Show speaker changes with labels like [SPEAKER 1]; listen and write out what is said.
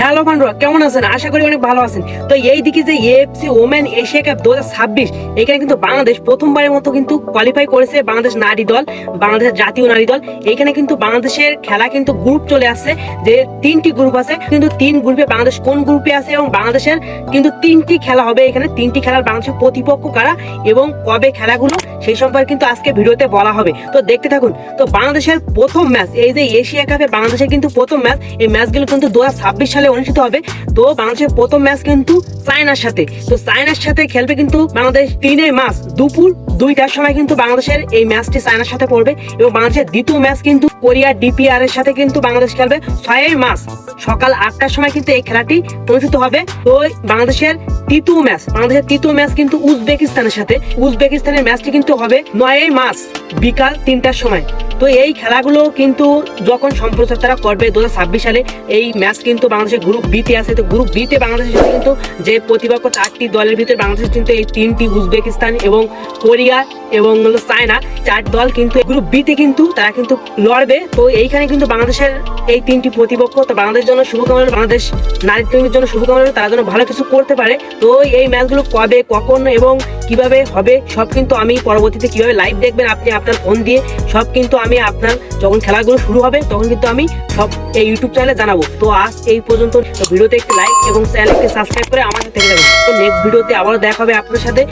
[SPEAKER 1] Hello বন্ধুরা কেমন আছেন? আশা করি অনেক ভালো আছেন। তো এই দিকে যে এএফসি ওমেন এশিয়া কাপ দু এখানে কিন্তু বাংলাদেশ প্রথমবারের মতো কিন্তু কোয়ালিফাই করেছে বাংলাদেশ নারী দল বাংলাদেশের জাতীয় নারী দল। এখানে কিন্তু বাংলাদেশের খেলা কিন্তু গ্রুপ চলে আসছে, যে তিনটি গ্রুপ আছে। কিন্তু তিন গ্রুপে বাংলাদেশ কোন গ্রুপে আছে এবং বাংলাদেশের কিন্তু তিনটি খেলা হবে এখানে। তিনটি খেলার বাংলাদেশের প্রতিপক্ষ কারা এবং কবে খেলাগুলো, সেই সম্পর্কে কিন্তু আজকে ভিডিওতে বলা হবে। তো দেখতে থাকুন, তো বাংলাদেশের প্রথম ম্যাচ এই যে এশিয়া কাপে বাংলাদেশের কিন্তু প্রথম ম্যাচ এই ম্যাচগুলো কিন্তু দু সালে অনুষ্ঠিত হবে। তো বাংলাদেশের প্রথম ম্যাচ কিন্তু চায়নার সাথে। তো চায়নার সাথে খেলবে কিন্তু বাংলাদেশ তিনে মাস দুপুর দুইটার সময় কিন্তু বাংলাদেশের এই ম্যাচটি চায়নার সাথে পড়বে এবং বাংলাদেশের দ্বিতীয় ম্যাচ কিন্তু কোরিয়া ডিপিআর এর সাথে কিন্তু বাংলাদেশ খেলবে ছয়ই মাস। সকাল আটটার সময় কিন্তু এই খেলাটি অনুষ্ঠিত হবে। তো বাংলাদেশের তৃতীয় ম্যাচ, বাংলাদেশের তৃতীয় ম্যাচ কিন্তু উজবেকিস্তানের সাথে। উজবেকিস্তানের ম্যাচটি কিন্তু হবে নয়ই মাস, বিকাল তিনটার সময়। তো এই খেলাগুলো কিন্তু যখন সম্প্রচার তারা করবে দুহাজার ছাব্বিশ সালে, এই ম্যাচ কিন্তু বাংলাদেশের গ্রুপ বিতে আছে। তো গ্রুপ বিতে বাংলাদেশের কিন্তু যে প্রতিপক্ষ চারটি দলের ভিতরে বাংলাদেশ কিন্তু এই তিনটি উজবেকিস্তান এবং কোরিয়া এবং চায়না, চার দল কিন্তু গ্রুপ বিতে কিন্তু তারা কিন্তু লড়বে। তো এইখানে কিন্তু বাংলাদেশের এই তিনটি প্রতিপক্ষ, তো বাংলাদেশের জন্য শুভকামনা, বাংলাদেশ নারী টিমের জন্য শুভকামনা, তারা যেন ভালো কিছু করতে পারে। তো এই ম্যাচগুলো কবে, কখন এবং কীভাবে হবে, সব কিন্তু আমি পরবর্তীতে কীভাবে লাইভ দেখবেন, আপনি আপনার ফোন দিয়ে, সব কিন্তু আমি আপনার যখন খেলাগুলো শুরু হবে, তখন কিন্তু আমি সব এই ইউটিউব চ্যানেলে জানাব। তো আজ এই পর্যন্ত ভিডিওতে একটি লাইক এবং চ্যানেলকে সাবস্ক্রাইব করে সাথে থেকে যাবেন তো নেক্সট ভিডিওতে আবারও দেখা হবে আপনার সাথে।